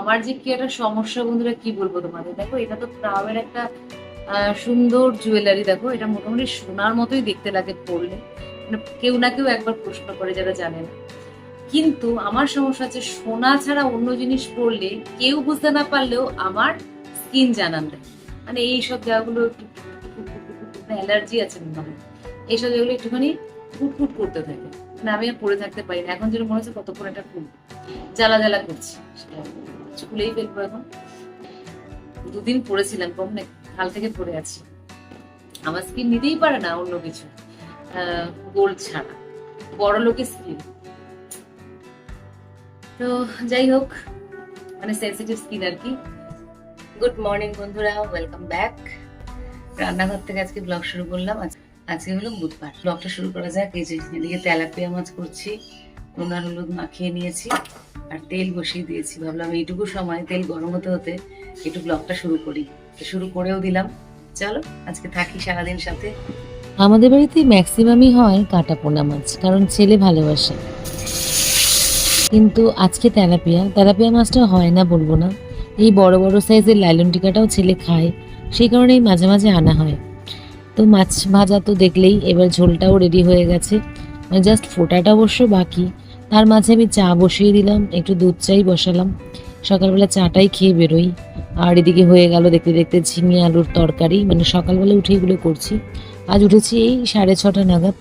আমার যে কি একটা সমস্যা বন্ধুরা, কি বলব তোমাদের? দেখো, এটা তো প্রাউয়ের একটা সুন্দর জুয়েলারি দেখো, এটা মোটামুটি সোনার মতোই দেখতে লাগে পড়লে মানে কেউ না কেউ একবার প্রশ্ন করে, যারা জানে না। কিন্তু আমার সমস্যা আছে সোনা ছাড়া অন্য জিনিস পড়লে কেউ বুঝতে না পারলেও আমার স্কিন জানান দেয়। মানে এইসব জায়গাগুলো অ্যালার্জি আছে মনে হয়। এইসব জায়গাগুলো একটুখানি ফুটফুট করতে থাকে। মানে আমি আর পরে থাকতে পারি না। এখন যেটা মনে হচ্ছে কতক্ষণ একটা ফুল জ্বালা জ্বালা করছি। স্কুলেই ফেলব এখন। দুদিন পড়েছিলাম কম না কাল থেকে পড়ে আছি। আমার স্কিন নিতেই পারে না অন্য কিছু। গোল্ড ছাড়া বড় লোকের স্কিন। তো যাই হোক মানে সেন্সিটিভ স্কিন আর কি। গুড মর্নিং বন্ধুরা ওয়েলকাম ব্যাক রান্নাঘর থেকে আজকে ব্লগ শুরু করলাম। আজ- আজকে হলো বুধবার। ব্লগটা শুরু করা যাক, এই যে এদিকে তেলাপিয়া মাছ করছি। নুন হলুদ মাখিয়ে নিয়েছি আর তেল বসিয়ে দিয়েছি। ভাবলাম এইটুকু সময় তেল গরম হতে হতে একটু ব্লগটা শুরু করি। শুরু করেও দিলাম। চলো, আজকে থাকি সারাদিন সাথে। আমাদের বাড়িতে ম্যাক্সিমামই হয় কাটা পোনা মাছ, কারণ ছেলে ভালোবাসে। কিন্তু আজকে তেলাপিয়া তেলাপিয়া মাছটা হয় না বলব না। এই বড় বড় সাইজের লাইলন টিকাটাও ছেলে খায়, সেই কারণেই মাঝে মাঝে আনা হয়। তো মাছ ভাজা তো দেখলেই, এবার ঝোলটাও রেডি হয়ে গেছে। জাস্ট ফোটাটা অবশ্য বাকি। তার মাঝে আমি চা বসিয়ে দিলাম, একটু দুধ চাই বসালাম। সকালবেলা চাটাই খেয়ে বেরোই। আর এদিকে হয়ে গেল দেখতে দেখতে ঝিঙে আলুর তরকারি। মানে সকালবেলা উঠে এগুলো করছি। আজ উঠেছি এই সাড়ে ছটা নাগাদ।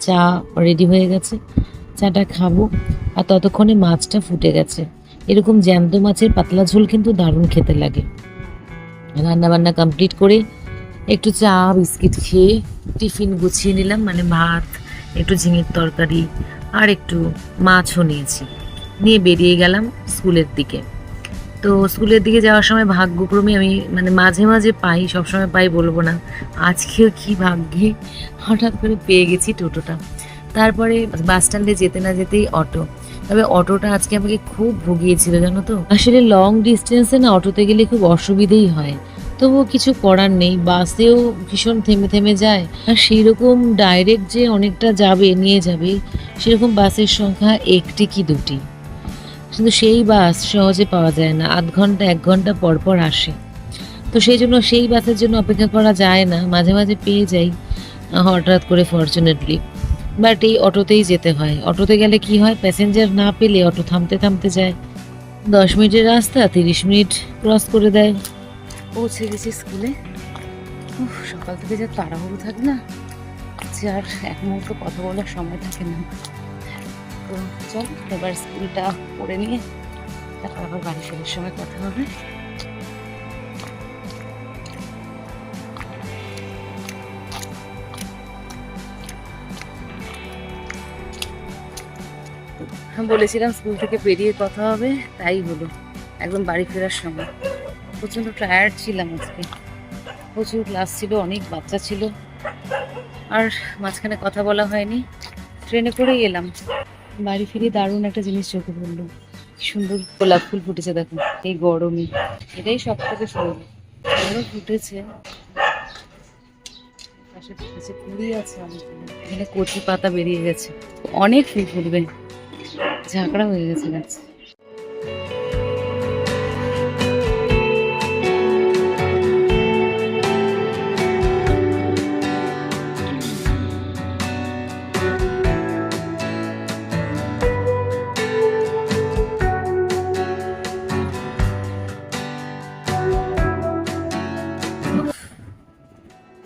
চা রেডি হয়ে গেছে। চাটা খাব। আর ততক্ষণে মাছটা ফুটে গেছে। এরকম জ্যান্ত মাছের পাতলা ঝোল কিন্তু দারুণ খেতে লাগে। রান্না বান্না কমপ্লিট করে একটু চা, বিস্কিট খেয়ে টিফিন গুছিয়ে নিলাম। মানে ভাত, একটু ঝিঙের তরকারি আর একটু মাছও নিয়েছি। নিয়ে বেরিয়ে গেলাম স্কুলের দিকে। তো স্কুলের দিকে যাওয়ার সময় ভাগ্যক্রমে আমি মানে মাঝে মাঝে পাই, সবসময় পাই বলব না। আজকেও কি ভাগ্যে? হঠাৎ করে পেয়ে গেছি টোটোটা। তারপরে বাস স্ট্যান্ডে যেতে না যেতেই অটো। তবে অটোটা আজকে আমাকে খুব ভুগিয়েছিল, জানো তো? আসলে লং ডিস্টেন্সে না অটোতে গেলে খুব অসুবিধেই হয়। তবুও কিছু করার নেই, বাসেও ভীষণ থেমে থেমে যায়। আর সেই রকম ডাইরেক্ট যে অনেকটা যাবে, নিয়ে যাবে, সেরকম বাসের সংখ্যা একটি কি দুটি। কিন্তু সেই বাস সহজে পাওয়া যায় না, আধ ঘণ্টা, এক ঘণ্টা পর পর আসে। তো সেই জন্য সেই বাসের জন্য অপেক্ষা করা যায় না, মাঝে মাঝে পেয়ে যাই, হঠাৎ করে ফর্চুনেটলি বাট এই অটোতেই যেতে হয়। অটোতে গেলে কি হয় প্যাসেঞ্জার না পেলে অটো থামতে থামতে যায়। দশ মিনিটের রাস্তা, তিরিশ মিনিট ক্রস করে দেয়। পৌঁছে গেছি স্কুলে। সকাল থেকে যা তাড়াহুড়ো থাকে না, যে আর এক মুহূর্ত কথা বলার সময় থাকে না। তো চল, এবার স্কুলটা পড়ে নিয়ে তারপর আবার বাড়ি ফেরার সময় কথা হবে। বলেছিলাম স্কুল থেকে বেরিয়ে কথা হবে, তাই হলো। একদম বাড়ি ফেরার সময়। প্রচণ্ড টায়ার্ড ছিলাম আজকে। প্রচুর ক্লাস ছিল, অনেক বাচ্চা ছিল। আর মাঝখানে কথা বলা হয়নি। ট্রেনে করেই এলাম। বাড়ি ফিরে দারুণ একটা জিনিস চোখে পড়ল। সুন্দর গোলাপ ফুল ফুটেছে দেখো, এই গরমে। এটাই সব থেকে সুন্দর। আরও ফুটেছে। পাশে ফুটেছে কুড়ি আছে এখানে কচি পাতা বেরিয়ে গেছে। অনেক ফুল ফুটবে। ঝাঁকড়া হয়ে গেছে গাছ।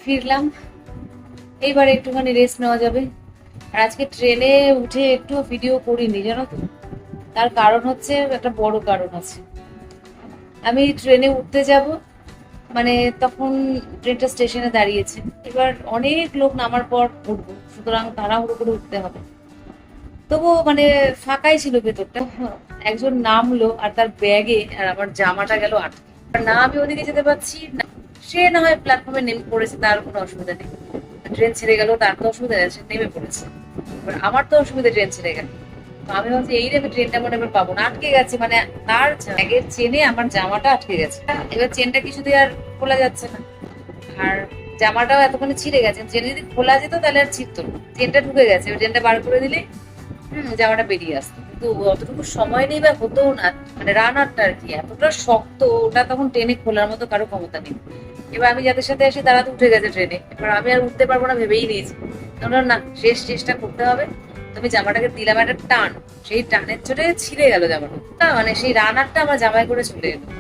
ফিরলাম। এইবার একটুখানি রেস্ট নেওয়া যাবে। আর আজকে ট্রেনে উঠে একটু ভিডিও করিনি, জানো তো? তার কারণ হচ্ছে একটা বড় কারণ আছে। আমি ট্রেনে উঠতে যাব মানে তখন ট্রেনটা স্টেশনে দাঁড়িয়েছে। এবার অনেক লোক নামার পর উঠবো, সুতরাং তাড়াহুড়ো করে উঠতে হবে। তবুও মানে ফাঁকাই ছিল ভেতরটা। একজন নামলো আর তার ব্যাগে আর আমার জামাটা গেল আটকে। না, আমি ওদিকে যেতে পারছি না। সে না হয় প্ল্যাটফর্মে নেমে পড়েছে, তার কোনো অসুবিধা নেই। ট্রেন ছেড়ে গেল, তার তো অসুবিধা সে নেমে পড়েছে। এবার আমার তো অসুবিধা ট্রেন ছেড়ে গেল। তো আমি ভাবছি, এই রে, আমি ট্রেনটা মনে হয় পাবো না, আটকে গেছে। মানে তার ব্যাগের চেনে আমার জামাটা আটকে গেছে। এবার চেনটা কিছু দিয়ে আর খোলা যাচ্ছে না। আর জামাটাও এতক্ষণে ছিঁড়ে গেছে। চেনে যদি খোলা যেত, তাহলে আর ছিঁড়তো চেনটা ঢুকে গেছে। এবার চেনটা বার করে দিলে জামাটা বেরিয়ে আসতো। কিন্তু অতটুকু সময় নেই বা হতো না। মানে রানারটা আর কি, এতটা শক্ত, ওটা তখন ট্রেনে খোলার মতো কারও ক্ষমতা নেই। এবার আমি যাদের সাথে আসি, তারা তো উঠে গেছে ট্রেনে। এবার আমি আর উঠতে পারব না ভেবেই নিয়েছি। তোমরা না, শেষ চেষ্টা করতে হবে। তুমি জামাটাকে দিলাম একটা টান। সেই টানের চোটে ছিঁড়ে গেল জামাটা। না মানে সেই রানারটা আমার জামাই করে চলে এলো।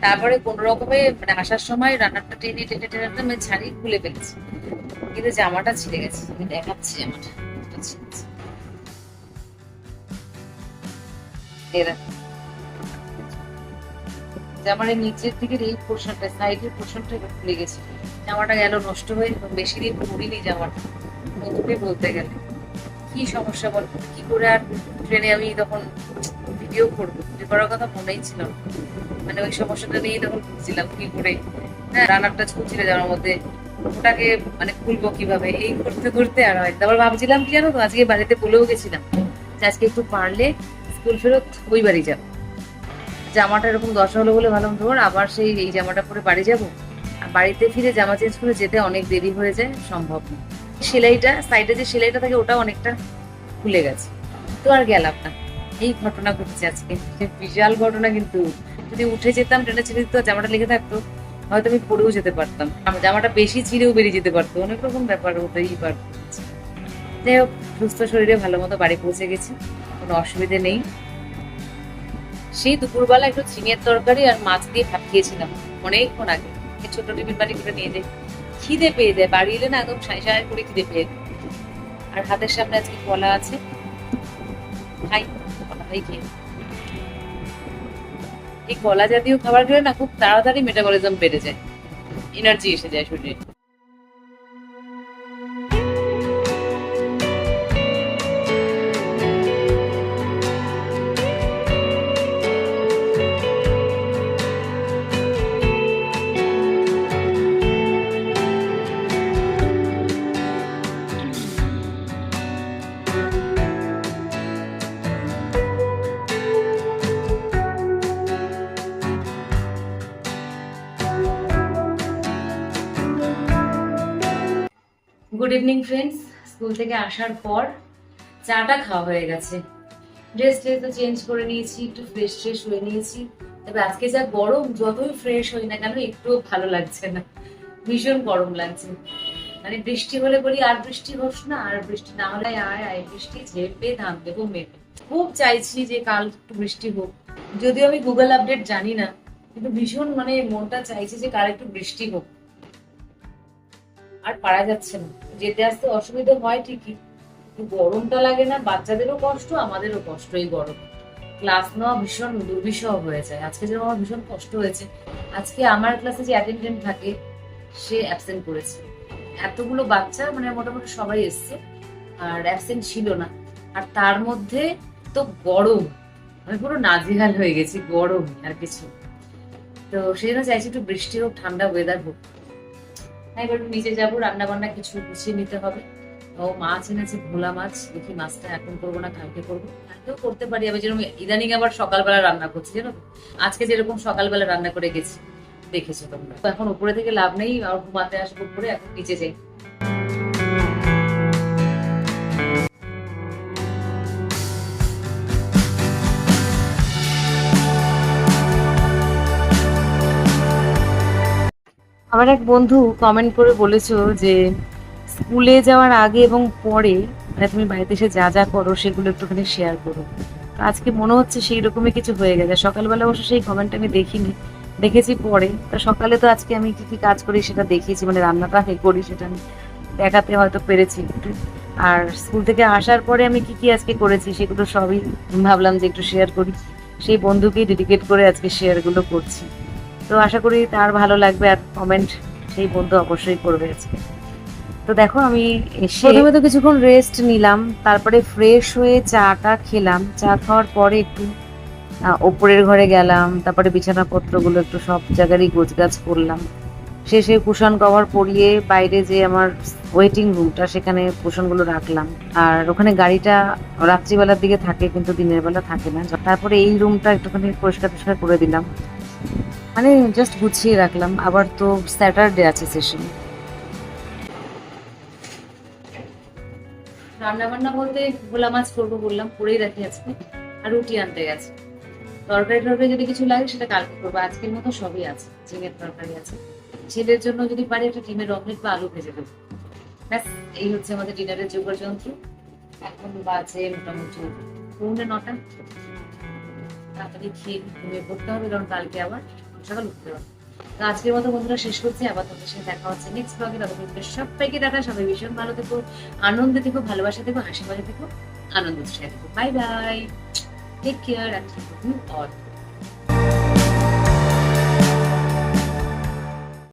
তারপরে কোন রকমে মানে আসার সময় রানারটা টেনে টেনে টেনে আমি ছাড়িয়ে খুলে ফেলেছি। কিন্তু জামাটা ছিঁড়ে গেছে। দেখাচ্ছি জামাটা। নিচের এই পোর্শনটা, সাইডের পোর্শনটা খুলে গেছে। জামাটা গেল নষ্ট হয়ে বেশি দিন পরিনি জামাটা? বলতে গেলে। কি সমস্যা বল? কি করে আর ট্রেনে আমি তখন ভিডিও করব? করার কথা মনেই ছিল মানে ওই সমস্যাটা নিয়ে তখন বুঝছিলাম কি করে? হ্যাঁ রান্নারটা ঝুলছিল জামার মধ্যে। ওটাকে মানে খুলবো কীভাবে? এই করতে করতে আর হয়। তারপর ভাবছিলাম কি জানো তো, আজকে বাড়িতে বলেও গেছিলাম যে আজকে একটু পারলে স্কুল ফেরত ওই বাড়ি যাব। জামাটা এরকম দশা হলো বলে ভাবলাম ধর আবার সেই এই জামাটা পরে বাড়ি যাব। বাড়িতে ফিরে জামা চেঞ্জ করে যেতে অনেক দেরি হয়ে যায়, সম্ভব না। সেলাইটা সাইডে যে সেলাইটা থাকে ওটা অনেকটা খুলে গেছে। তো আর গেলাম না। এই ঘটনা ঘটেছে আজকে। বিশাল ঘটনা কিন্তু। যদি উঠে যেতাম, ট্রেনে ছেড়ে দিত, জামাটা লেগে থাকতো, হয়তো আমি পরেও যেতে পারতাম। আমার জামাটা বেশি ছিঁড়েও বেরিয়ে যেতে পারতো। অনেক রকম ব্যাপার হতেই পারতো যাই হোক, সুস্থ শরীরে ভালো মতো বাড়ি পৌঁছে গেছি। কোনো অসুবিধে নেই। সেই দুপুরবেলা একটু ঝিঙের তরকারি আর মাছ দিয়ে ভাত খেয়েছিলাম, অনেকক্ষণ আগে। ছোট টিফিন বাড়ি করে নিয়ে যাই খিদে পেয়ে যায়, বাড়ি এলে না একদম সাঁই সাঁই করে খিদে পেয়ে যায়। আর হাতের সামনে আজকে কলা আছে। খাই, কলা খাই খেয়ে। এই কলা জাতীয় খাবার খেলে না খুব তাড়াতাড়ি মেটাবলিজম বেড়ে যায়। এনার্জি এসে যায় শরীরে। গুড ইভিনিং ফ্রেন্ডস স্কুল থেকে আসার পর চাটা খাওয়া হয়ে গেছে। ড্রেস ট্রেস তো চেঞ্জ করে নিয়েছি, একটু ফ্রেশ ট্রেশ হয়ে নিয়েছি। তবে আজকে যা গরম, যতই ফ্রেশ হই না কেন, একটুও ভালো লাগছে না। ভীষণ গরম লাগছে। মানে বৃষ্টি হলে বলি, আর বৃষ্টি হোস না, আর বৃষ্টি না হলে আয় আয়, বৃষ্টি ঝেপে ধান দেবো মেপে। খুব চাইছি যে কাল একটু বৃষ্টি হোক। যদিও আমি গুগল আপডেট জানি না, কিন্তু ভীষণ মানে মনটা চাইছে যে কাল একটু বৃষ্টি হোক। আর পারা যাচ্ছে না। যেতে আসতে অসুবিধা হয় ঠিকই গরমটা লাগে না, বাচ্চাদেরও কষ্ট, আমাদেরও কষ্ট এই গরম। ক্লাস নেওয়া ভীষণ দুর্বিষহ হয়ে যায়। আজকে যেরকম আমার ভীষণ কষ্ট হয়েছে। আজকে আমার ক্লাসে যে অ্যাটেন্ডেন্ট থাকে, সে অ্যাবসেন্ট করেছে। এতগুলো বাচ্চা মানে মোটামুটি সবাই এসছে, আর অ্যাবসেন্ট ছিল না। আর তার মধ্যে তো গরম। আমি পুরো নাজিহাল হয়ে গেছি গরম আর কিছু। তো সেই জন্য চাইছি একটু বৃষ্টি হোক, ঠান্ডা ওয়েদার হোক। এবার নিজে যাব রান্না বান্না কিছু গুছিয়ে নিতে হবে। ও মাছ এনেছে ভোলা মাছ, দেখি মাছটা এখন করব না, কালকে করব। কালকেও করতে পারি, আবার যেরকম ইদানিং আবার সকালবেলা রান্না করছি, জানো আজকে যেরকম সকালবেলা রান্না করে গেছি, দেখেছ তোমরা। এখন উপরে থেকে লাভ নেই, আর ঘুমাতে আসব উপরে, এখন নিচে যাই। আমার এক বন্ধু কমেন্ট করে বলেছ যে স্কুলে যাওয়ার আগে এবং পরে মানে তুমি বাড়িতে এসে যা যা করো, সেগুলো একটুখানি শেয়ার করো। তো আজকে মনে হচ্ছে সেই রকমই কিছু হয়ে গেছে। সকালবেলা অবশ্য সেই কমেন্ট আমি দেখিনি। দেখেছি পরে। তো সকালে তো আজকে আমি কি কি কাজ করি সেটা দেখিয়েছি মানে রান্নাটা হে করি সেটা আমি দেখাতে হয়তো পেরেছি একটু। আর স্কুল থেকে আসার পরে আমি কি কি আজকে করেছি সেগুলো সবই ভাবলাম যে একটু শেয়ার করি। সেই বন্ধুকেই ডেডিকেট করে আজকে শেয়ারগুলো করছি। তো আশা করি তার ভালো লাগবে আর কমেন্ট সেই বন্ধু অবশ্যই করবে আজকে। তো দেখো আমি এসে প্রথমে তো কিছুক্ষণ রেস্ট নিলাম, তারপরে ফ্রেশ হয়ে চাটা খেলাম। চা খাওয়ার পরে একটু ওপরের ঘরে গেলাম, তারপরে বিছানাপত্রগুলো একটু সব জায়গারই গোছগাছ করলাম। শেষে কুশন কভার পরিয়ে বাইরে যে আমার ওয়েটিং রুমটা সেখানে কুশনগুলো রাখলাম। আর ওখানে গাড়িটা রাত্রিবেলার দিকে থাকে, কিন্তু দিনের বেলা থাকে না। তারপরে এই রুমটা একটুখানি পরিষ্কার টরিষ্কার করে দিলাম। মানে জাস্ট গুছিয়ে রাখলাম। আবার তো স্যাটারডে আছে সেশন রান্না বান্না বলতে ভোলা মাছ করব বললাম, করেই রাখি আজকে। আর রুটি আনতে গেছে। তরকারি টরকারি যদি কিছু লাগে সেটা কালকে করব। আজকের মতো সবই আছে, ঝিঙের তরকারি আছে। ছেলের জন্য যদি পারি একটা ডিমের অমলেট বা আলু ভেজে দেবো। ব্যাস, এই হচ্ছে আমাদের ডিনারের জোগাড় যন্ত্র এখন বাজে মোটামুটি পৌনে নটা। তাড়াতাড়ি খেয়ে ঘুমিয়ে পড়তে হবে, কারণ কালকে আবার সকাল উঠতে তো আজকের মতো বন্ধুরা শেষ করছি। আবার তোমাদের সাথে দেখা হচ্ছে নেক্সট ব্লগে ততক্ষণ সবাইকে দেখা সবাই ভীষণ ভালো থেকো, আনন্দে থেকো, ভালোবাসা থেকো, হাসি মজা থেকো, আনন্দ উৎসাহে থেকো। Bye bye take care and